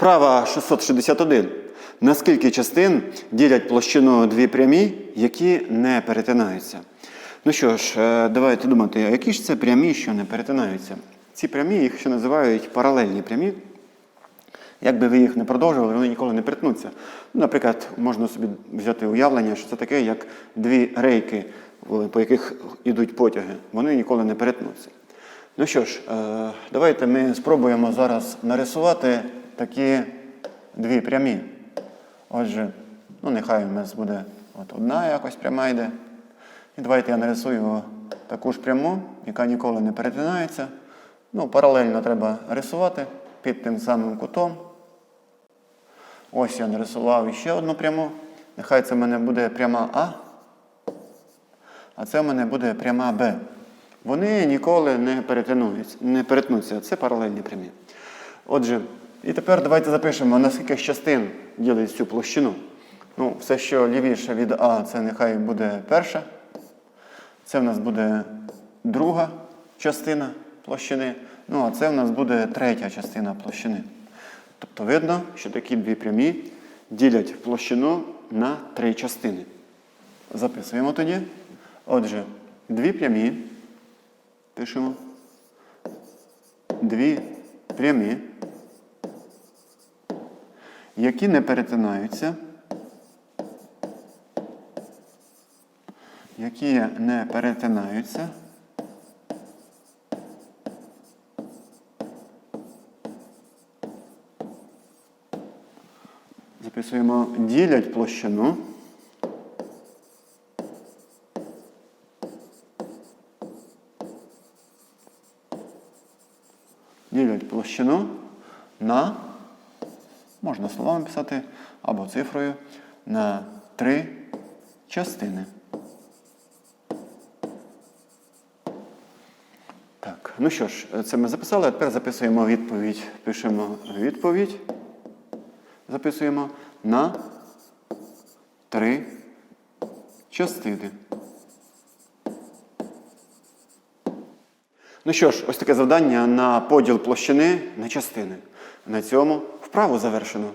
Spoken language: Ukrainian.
Вправа 661. На скільки частин ділять площину дві прямі, які не перетинаються? Ну що ж, е, давайте думати, а які ж це прямі, що не перетинаються? Ці прямі їх ще називають паралельні прямі. Як би ви їх не продовжували, вони ніколи не перетнуться. Ну, наприклад, можна собі взяти уявлення, що це таке, як дві рейки, по яких йдуть потяги. Вони ніколи не перетнуться. Ну що ж, е, давайте ми спробуємо зараз нарисувати такі дві прямі. Отже, ну нехай у нас буде от одна якось пряма йде. І давайте я нарисую таку ж пряму, яка ніколи не перетинається. Ну, паралельно треба рисувати під тим самим кутом. Ось я нарисував ще одну пряму. Нехай це в мене буде пряма А. А це в мене буде пряма Б. Вони ніколи не перетинуються, не перетнуться. Це паралельні прямі. Отже, і тепер давайте запишемо, на скільки частин ділить цю площину. Ну, все, що лівіше від А, це нехай буде перша. Це в нас буде друга частина площини. Ну, а це в нас буде третя частина площини. Тобто видно, що такі дві прямі ділять площину на три частини. Записуємо тоді. Отже, дві прямі. Пишемо. Дві прямі, які не перетинаються. Які не перетинаються. Записуємо ділять площину. Ділять площину на, можна словами писати, або цифрою, на три частини. Так, ну що ж, це ми записали, а тепер записуємо відповідь. Пишемо відповідь. Записуємо на три частини. Ну що ж, ось таке завдання на поділ площини на частини. На цьому вправу завершено.